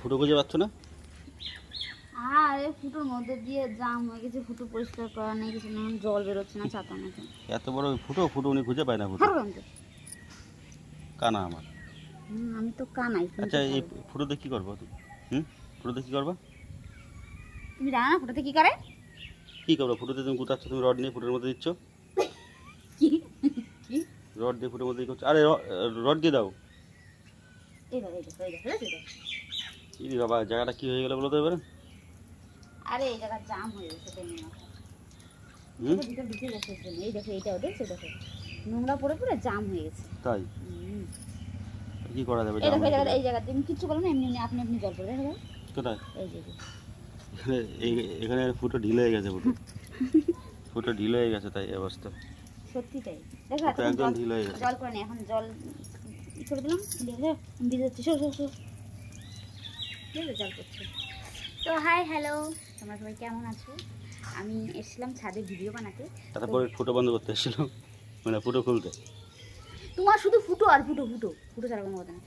ফুটো খুঁজে পাচ্ছ না? আর ফুটোর মধ্যে দিয়ে জাম হয়ে গেছে ফুটো পরিষ্কার করা নেই কিছু না জল বেরোচ্ছে না ছাতা মতো এত বড় ফুটো? ফুটো উনি খুঁজে পায় না ফুটো? কানা আমার। আমি তো কানাই আচ্ছা এই ফুটোতে কি করব তুমি হুম? ফুটোতে কি করবা? তুমি জানো না ফুটোতে কি করে? কি করব? ফুটোতে তুমি গুতাচ্ছ তুমি রড নিয়ে ফুটোর মধ্যে দিচ্ছ? কি? রড দিয়ে ফুটোর মধ্যে করছ আরে রড দিয়ে দাও। এই এই এই দেখো, এই দেখো। কি রে বাবা জায়গাটা কি হয়ে গেল বলো তো এবারে? আরে এই জায়গা জাম হয়ে গেছে তাই নিয়ে হুম? ভিতর ঢুকে গেছে এই দেখো এইটাও দেখছ দেখো নোংরা পড়ে পড়ে জাম হয়ে গেছে। তাই? কি করা যাবে এই দেখো এই জাম জায়গাটা এই জায়গাতে তুমি কিচ্ছু করো না এমনি এমনি আপনি আপনি জল পড়ে দেখো। দেখো। কোথায়? এই যে এখানে ফুটো ঢিলে হয়ে গেছে ফুটো। ফুটো ঢিলে হয়ে গেছে তাই অবস্থা। সত্যি তাই। দেখো একদম জল- ঢিলে হয়ে গেছে। জল করে এখন জল দিলাম ভিজে যাচ্ছে আছে করছে? তো হাই হ্যালো তোমরা সবাই কেমন আছো? আমি এসেছিলাম ছাদে ভিডিও বানাতে। তারপরে ফুটো বন্ধ করতে এসেছিল মানে ফুটো খুলতে। তোমার শুধু ফুটো আর ফুটো ফুটো ফুটো ছাড়া কোনো কথা না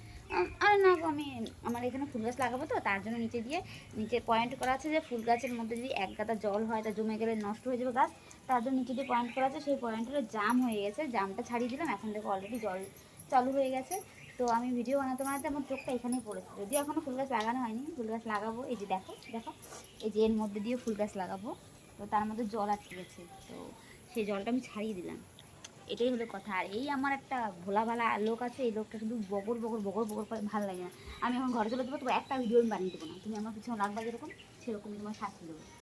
আরে না গো, আমি আমার এখানে ফুল গাছ লাগাবো তো তার জন্য নিচে দিয়ে নিচে পয়েন্ট করা আছে যে ফুল গাছের মধ্যে যদি এক গাদা জল হয় তা জমে গেলে নষ্ট হয়ে যাবে গাছ। তার জন্য নিচে দিয়ে পয়েন্ট করা আছে সেই পয়েন্টের জাম হয়ে গেছে। জামটা ছাড়িয়ে দিলাম। এখন দেখো অলরেডি জল চালু হয়ে গেছে। তো আমি ভিডিও বানাতে বানাতে আমার চোখটা এখানেই পড়েছে। যদিও এখনও ফুল গাছ লাগানো হয়নি, ফুল গাছ লাগাবো, এই যে দেখো দেখো, এই যে এর মধ্যে দিয়ে ফুল গাছ লাগাবো। তো তার মধ্যে জল আটকে গেছে তো সেই জলটা আমি ছাড়িয়ে দিলাম। এটাই হলো কথা। আর এই আমার একটা ভোলা ভালা লোক আছে, এই লোকটা শুধু বগর বগর বগর বগর করে ভালো লাগে না। আমি এখন ঘরে চলে যাব তবে একটা ভিডিও আমি বানিয়ে দেবো না। তুমি আমার পিছনে লাগবা যেরকম সেরকম তোমার শাস্তি দেবো।